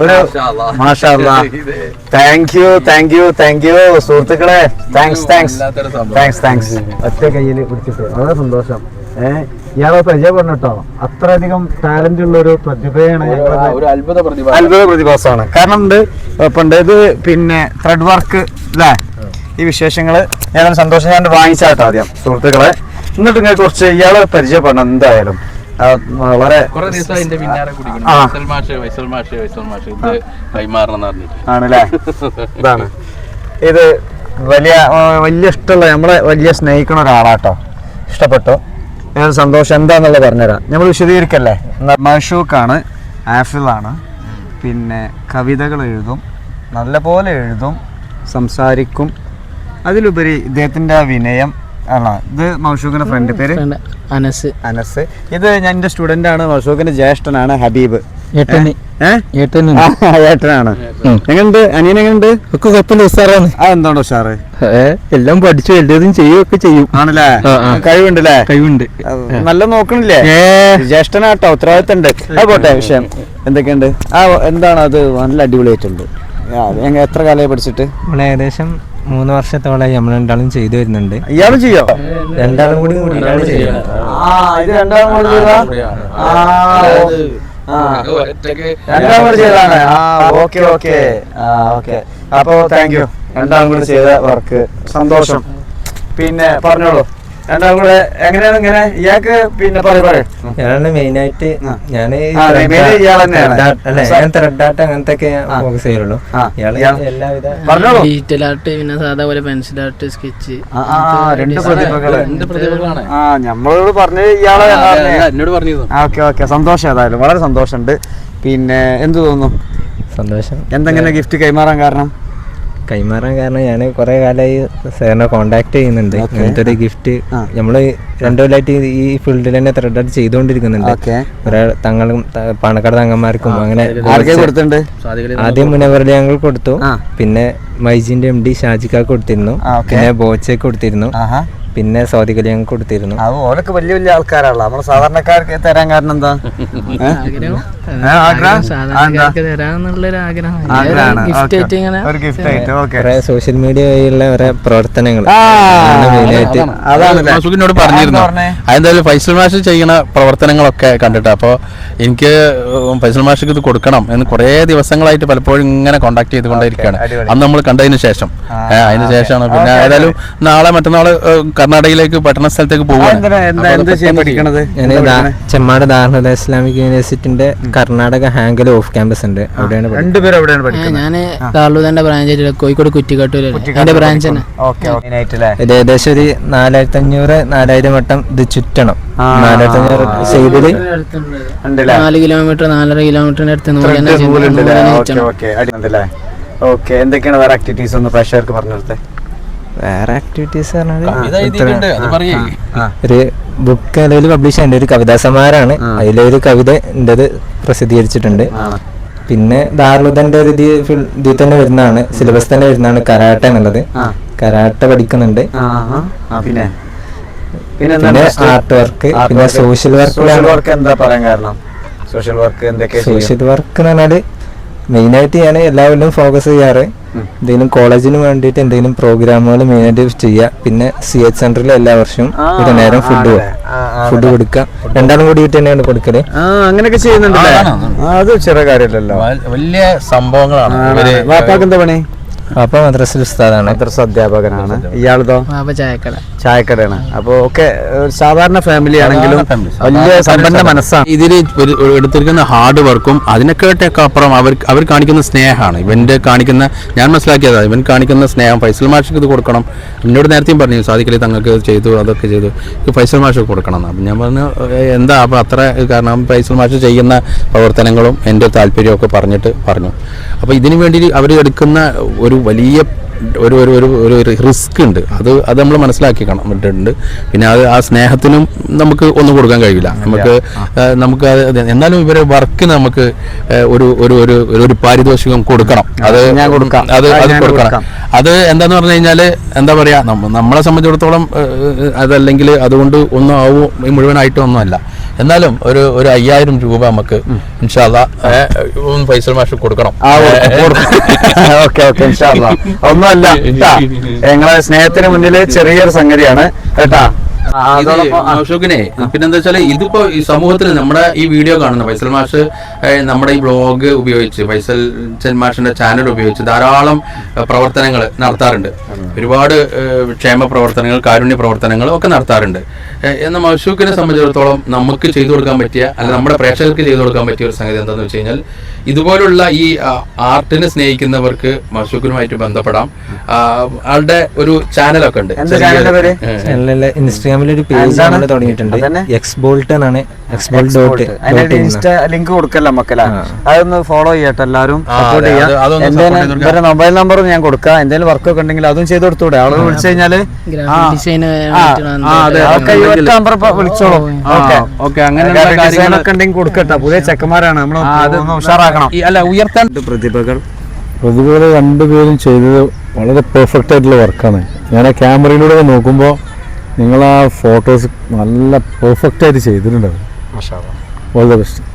ഒരു മാഷാ thank you thank you thank you സുഹൃത്തുക്കളെ. താങ്ക്സ് താങ്ക്സ് താങ്ക്സ് താങ്ക്സ് ഒറ്റ കയ്യിൽ പിടിച്ചിട്ട്. വളരെ സന്തോഷം. ഏഹ് ഇയാളെ പരിചയപ്പെടണം കേട്ടോ. അത്രയധികം ടാലന്റ് ഉള്ള ഒരു പ്രതിഭയാണ് അത്ഭുത പ്രതിഭ. അത്ഭുത പ്രതിഭാസമാണ്. കാരണം ഉണ്ട് പണ്ട് ഇത് പിന്നെ ത്രെഡ് വർക്ക് അല്ലേ ഈ വിശേഷങ്ങൾ ഞാൻ സന്തോഷം ഞാൻ വാങ്ങിച്ചാട്ടോ ആദ്യം സുഹൃത്തുക്കളെ. എന്നിട്ട് ഇങ്ങനെ കുറച്ച് ഇയാളെ പരിചയപ്പെടണം എന്തായാലും. വളരെ ആണല്ലേ? ഇതാണ്. ഇത് വലിയ വലിയ ഇഷ്ടമുള്ള നമ്മളെ വലിയ സ്നേഹിക്കുന്ന ഒരാളാട്ടോ. ഇഷ്ടപ്പെട്ടു. ഞാൻ സന്തോഷം എന്താന്നുള്ളത് പറഞ്ഞുതരാം. നമ്മൾ വിശദീകരിക്കല്ലേ? മഷൂക്കാണ് ആഫിളാണ്. പിന്നെ കവിതകൾ എഴുതും നല്ല പോലെ എഴുതും സംസാരിക്കും. അതിലുപരി ഇദ്ദേഹത്തിന്റെ ആ വിനയം ആണോ? ഇത് മൗഷൂഖിന്റെ ഫ്രണ്ട് പേര്? അനസ്. അനസ്. ഇത് ഞാൻ എന്റെ സ്റ്റുഡന്റ് ആണ് മൗഷൂഖിന്റെ ജ്യേഷ്ഠനാണ് ഹബീബ്. ഏട്ടനാണ്. എങ്ങനെയുണ്ട് അനിയൻ എങ്ങനെയുണ്ട് ഒക്കെ കുഴപ്പമില്ല ഉസാറാണ് ആ എന്താണ് ഉഷാറ്? എല്ലാം പഠിച്ചു എല്ലാതും ചെയ്യുകയൊക്കെ ചെയ്യും. ആണല്ലേ. കഴിവുണ്ടല്ലേ? കഴിവുണ്ട്. നല്ല നോക്കണില്ലേ? ജ്യേഷ്ഠനാട്ടോ ഉത്തരവാദിത്തം ഉണ്ട് ആ പോട്ടെ വിഷയം. എന്തൊക്കെയുണ്ട്? ആ എന്താണ് അത്? നല്ല അടിപൊളിയായിട്ടുണ്ട്. എത്ര കാലമായി പഠിച്ചിട്ട്? ഏകദേശം മൂന്ന് വർഷത്തോളായി നമ്മൾ രണ്ടാളും ചെയ്തു വരുന്നുണ്ട്. ഇയാളും ചെയ്യോ? രണ്ടാളും കൂടി കൂടിയിട്ടാണ് ചെയ്യുന്നത് ആ ഇത് രണ്ടാളും കൂടി ചെയ്തതാ? ആ, ആ. ഒറ്റയ്ക്ക് രണ്ടാളും കൂടി ചെയ്തതാണ്. ആ ഓക്കെ ഓക്കെ. ആ ഓക്കെ. അപ്പോ താങ്ക് യു രണ്ടാളും കൂടി ചെയ്ത വർക്ക് സന്തോഷം. പിന്നെ പറഞ്ഞോളൂ. രണ്ടാളും കൂടെ എങ്ങനെയാണ് ഇങ്ങനെ? ഇയാൾക്ക് പിന്നെ പറയൂ പറയൂ. ഞാനാണ് മെയിൻ ആയിട്ട്. ഞാൻ ആ, main തന്നെയാണ്. അല്ല ഞാൻ ത്രെഡാട്ട് അങ്ങനത്തെ ഒക്കെ ആ. ഫോക്കസ് ചെയ്യുള്ളൂ ഇയാൾ ഇയാൾ- എല്ലാവിധ പറഞ്ഞോളൂ. ഡിജിറ്റൽ ആർട്ട് പിന്നെ സാധാ പോലെ പെൻസിൽ ആർട്ട് സ്കെച്ച് രണ്ട് പ്രതിഭകൾ. രണ്ട് പ്രതിഭകളാണ്. ആ നമ്മളോട് പറഞ്ഞ് ഇയാളെ എന്നോട് ഓക്കെ സന്തോഷം ഏതായാലും. വളരെ സന്തോഷമുണ്ട്. പിന്നെ എന്ത് തോന്നുന്നു? സന്തോഷം. എന്തെങ്കിലും ഗിഫ്റ്റ് കൈമാറാൻ കാരണം? കൈമാറാൻ കാരണം ഞാൻ കുറെ കാലമായി സാറിനെ കോണ്ടാക്ട് ചെയ്യുന്നുണ്ട്. അങ്ങനത്തെ ഒരു ഗിഫ്റ്റ്. നമ്മൾ രണ്ടു കൊല്ലമായിട്ട് ഈ ഫീൽഡിൽ തന്നെ ത്രെഡായിട്ട് ചെയ്തുകൊണ്ടിരിക്കുന്നുണ്ട് ഒരാൾ തങ്ങളും പാണക്കാട് തങ്ങന്മാർക്കും അങ്ങനെ ആദ്യം മുനവറിൽ ഞങ്ങൾ കൊടുത്തു. പിന്നെ മൈജിന്റെ എം ഡി ഷാജിക്ക കൊടുത്തിരുന്നു. പിന്നെ ബോച്ചെ കൊടുത്തിരുന്നു. പിന്നെ സൗദി കലിയും കൊടുത്തിരുന്നു. അത് വലിയ വലിയ ആൾക്കാരാണല്ലോ. നമ്മൾ സാധാരണക്കാർക്ക് തരാൻ കാരണം എന്താ? സോഷ്യൽ മീഡിയ വഴിയുള്ള പ്രവർത്തനങ്ങൾ. മാഷുക്കിനോട് പറഞ്ഞിരുന്നു. അതെന്തായാലും ഫൈസൽ മാഷ് ചെയ്യുന്ന പ്രവർത്തനങ്ങളൊക്കെ കണ്ടിട്ട് അപ്പോൾ എനിക്ക് ഫൈസൽ മാഷിക്ക് ഇത് കൊടുക്കണം എന്ന് കുറേ ദിവസങ്ങളായിട്ട് പലപ്പോഴും ഇങ്ങനെ കോണ്ടാക്ട് ചെയ്തുകൊണ്ടിരിക്കുകയാണ് അന്ന് നമ്മൾ കണ്ടതിന് ശേഷം. അതിന് ശേഷമാണ്. പിന്നെ ഏതായാലും നാളെ മറ്റന്നാൾ കർണാടകയിലേക്ക് പഠന സ്ഥലത്തേക്ക് പഠിക്കണേ? ചെമ്മാട് ദാർഹുദ ഇസ്ലാമിക് യൂണിവേഴ്സിറ്റിന്റെ കർണാടക ഹാങ്കൽ ഓഫ് ക്യാമ്പസ് ഉണ്ട്. അവിടെയാണ് പഠിക്കുന്നത്. രണ്ടുപേരും അവിടെയാണ് പഠിക്കുന്നത്. ഞാൻ ബ്രാഞ്ച് കോഴിക്കോട് കുറ്റിക്കാട്ടൂര് എന്റെ ബ്രാഞ്ച് ഏകദേശം ഒരു നാലായിരത്തി അഞ്ഞൂറ് നാലായിരം വട്ടം ഇത് ചുറ്റണം. നാലായിരത്തി അഞ്ഞൂറ് സൈഡിൽ നാല് കിലോമീറ്റർ നാലര കിലോമീറ്ററിന്റെ അടുത്ത് ഓക്കെ എന്തൊക്കെയാണ് വേറെ ആക്ടിവിറ്റീസ് ഒന്ന് പ്രഷർക്ക് പറഞ്ഞു കൊടുത്തേ? വേറെ ആക്ടിവിറ്റീസ് ഒരു ബുക്ക് നിലവിൽ പബ്ലിഷ് ചെയ്യേണ്ട ഒരു കവിതാ സമാഹാരമാണ് ആ. അതിലൊരു കവിത എന്റെത് പ്രസിദ്ധീകരിച്ചിട്ടുണ്ട്. പിന്നെ ദാർലുദന്റെ ഒരു ഇതിൽ തന്നെ വരുന്നതാണ്. സിലബസ് തന്നെ വരുന്നതാണ് കരാട്ട എന്നുള്ളത്. കരാട്ട പഠിക്കുന്നുണ്ട്. പിന്നെ? പിന്നെ ആർട്ട് വർക്ക് പിന്നെ സോഷ്യൽ വർക്ക് എന്താ പറയാൻ കാരണം? സോഷ്യൽ വർക്ക് എന്തൊക്കെയാ ചെയ്യും? സോഷ്യൽ വർക്ക് എന്ന് പറഞ്ഞാൽ മെയിനായിട്ട് ഞാൻ എല്ലാവരും കൊല്ലം ഫോക്കസ് ചെയ്യാറ്. എന്തെങ്കിലും കോളേജിന് വേണ്ടിയിട്ട് എന്തെങ്കിലും പ്രോഗ്രാമുകൾ മെയിനായിട്ട് ചെയ്യുക പിന്നെ സി എച്ച് സെന്ററിൽ എല്ലാ വർഷവും ഒരു നേരം ഫുഡ്? ഫുഡ് കൊടുക്കുക. രണ്ടാളും കൂടിയിട്ട് തന്നെയാണ് കൊടുക്കൽ? ആ അങ്ങനെയൊക്കെ ആ, അത് ചെറിയ കാര്യമല്ലല്ലോ. വലിയ സംഭവങ്ങളാണ്. വാപ്പാക്ക് എന്താ പണി? അപ്പൊ മദ്രസ ഉസ്താദാണ്. മദ്രസ അധ്യാപകനാണ്. ഇയാളതോ? വാപ്പ ചായക്കട. ചായക്കടയാണ്. അപ്പൊ ഒക്കെ സാധാരണ ഫാമിലി ആണെങ്കിലും. വലിയ സമ്പന്ന മനസ്സാണ്. ഇതിൽ എടുത്തിരിക്കുന്ന ഹാർഡ് വർക്കും അതിനൊക്കെ അപ്പുറം അവർ അവർ കാണിക്കുന്ന സ്നേഹമാണ്. ഇവന്റെ കാണിക്കുന്ന ഞാൻ മനസ്സിലാക്കിയതാണ് ഇവൻ കാണിക്കുന്ന സ്നേഹം. ഫൈസൽ മാഷിക്ക് ഇത് കൊടുക്കണം. എന്നോട് നേരത്തെയും പറഞ്ഞു സാധിക്കലി തങ്ങൾക്ക് ചെയ്തു അതൊക്കെ ചെയ്തു. ഫൈസൽ മാഷ് കൊടുക്കണം. എന്ന് അപ്പം ഞാൻ പറഞ്ഞു എന്താ? അപ്പം അത്ര കാരണം ഫൈസൽ മാഷ് ചെയ്യുന്ന പ്രവർത്തനങ്ങളും എന്റെ താല്പര്യമൊക്കെ പറഞ്ഞിട്ട് പറഞ്ഞു. അപ്പോൾ ഇതിനു വേണ്ടി അവർ എടുക്കുന്ന ഒരു വലിയ ഒരു ഒരു ഒരു ഒരു റിസ്ക് ഉണ്ട്. അത് അത് നമ്മൾ മനസ്സിലാക്കി കണ്ടിട്ടുണ്ട് പിന്നെ അത് ആ സ്നേഹത്തിനും നമുക്ക് ഒന്നും കൊടുക്കാൻ കഴിയില്ല. നമുക്ക് നമുക്ക് എന്നാലും ഇവരെ വർക്കിന് നമുക്ക് ഒരു ഒരു ഒരു ഒരു- ഒരു പാരിതോഷികം കൊടുക്കണം. അത് ഞാൻ കൊടുക്കാം. അത് അത് കൊടുക്കണം. കൊടുക്കാം. അത് എന്താന്ന് പറഞ്ഞു കഴിഞ്ഞാൽ എന്താ പറയാ നമ്മ- നമ്മളെ സംബന്ധിച്ചിടത്തോളം അതല്ലെങ്കിൽ അതുകൊണ്ട് ഒന്നും ആവും മുഴുവനായിട്ടും ഒന്നുമല്ല. എന്നാലും ഒരു ഒരു അയ്യായിരം രൂപ നമുക്ക് ഇൻഷാല്ല ഫൈസൽ മാഷ് കൊടുക്കണം. ഓക്കെ ഓക്കെ ഓക്കെ കേട്ടാ ഞങ്ങളെ സ്നേഹത്തിന് മുന്നിൽ ചെറിയൊരു സംഗതിയാണ്. കേട്ടാ? നൗഷൂഖിനെ പിന്നെന്താ വെച്ചാൽ ഇതിപ്പോ ഈ സമൂഹത്തിൽ നമ്മുടെ ഈ വീഡിയോ കാണുന്ന ഫൈസൽ മാഷ് നമ്മുടെ ഈ ബ്ലോഗ് ഉപയോഗിച്ച് ഫൈസൽ മാഷിന്റെ ചാനൽ ഉപയോഗിച്ച് ധാരാളം പ്രവർത്തനങ്ങൾ നടത്താറുണ്ട്. ഒരുപാട് ക്ഷേമ പ്രവർത്തനങ്ങൾ കാരുണ്യ പ്രവർത്തനങ്ങൾ ഒക്കെ നടത്താറുണ്ട്. എന്ന എന്നാൽ അശോകിനെ സംബന്ധിച്ചിടത്തോളം നമുക്ക് ചെയ്തു കൊടുക്കാൻ പറ്റിയ അല്ല നമ്മുടെ പ്രേക്ഷകർക്ക് ചെയ്തു കൊടുക്കാൻ പറ്റിയ ഒരു സംഗതി എന്താണെന്ന് വെച്ച് കഴിഞ്ഞാൽ ഇതുപോലുള്ള ഈ ആർട്ടിനെ സ്നേഹിക്കുന്നവർക്ക് അശോകിനുമായിട്ട് ബന്ധപ്പെടാം. ആളുടെ ഒരു ചാനലൊക്കെ ഉണ്ട്. എന്താ ഇൻസ്റ്റാഗ്രാമിൽ ഒരു പേജ് ആണ് നമ്മൾ തുടങ്ങിയിട്ടുണ്ട്. എക്സ് എക്സ്ബോൾട്ട് എന്നാണ് എക്സ്ബോൾട്ട് ഡോട്ട് അതിന്റെ ഇൻസ്റ്റാ ലിങ്ക് കൊടുക്കല്ല മക്കളെ. അതൊന്ന് ഫോളോ ചെയ്യട്ടെ എല്ലാവരും. സപ്പോർട്ട് ചെയ്യാം. ഇവരുടെ മൊബൈൽ നമ്പറും ഞാൻ കൊടുക്കാം. എന്തെങ്കിലും വർക്ക് ഒക്കെ ഉണ്ടെങ്കിൽ അതും ചെയ്ത് കൊടുത്തൂടെ. അവളെ വിളിച്ചു കഴിഞ്ഞാൽ വിളിച്ചോളൂ. ഓക്കെ. ഒക്കെ ഉണ്ടെങ്കിൽ കൊടുക്കട്ടെ. പുതിയ ചെക്കന്മാരാണ്. നമ്മൾ ഉഷാറാക്കണം. അല്ല ഉയർത്താൻ പ്രതിഭകൾ. പ്രതിഭകൾ രണ്ടുപേരും ചെയ്തത് വളരെ പെർഫെക്റ്റ് ആയിട്ടുള്ള വർക്കാണ് ഞാൻ ആ ക്യാമറയിലൂടെ നോക്കുമ്പോൾ നിങ്ങൾ ആ ഫോട്ടോസ് നല്ല പെർഫെക്റ്റ് ആയിട്ട് ചെയ്തിട്ടുണ്ട് ഓൾ ദ ബെസ്റ്റ്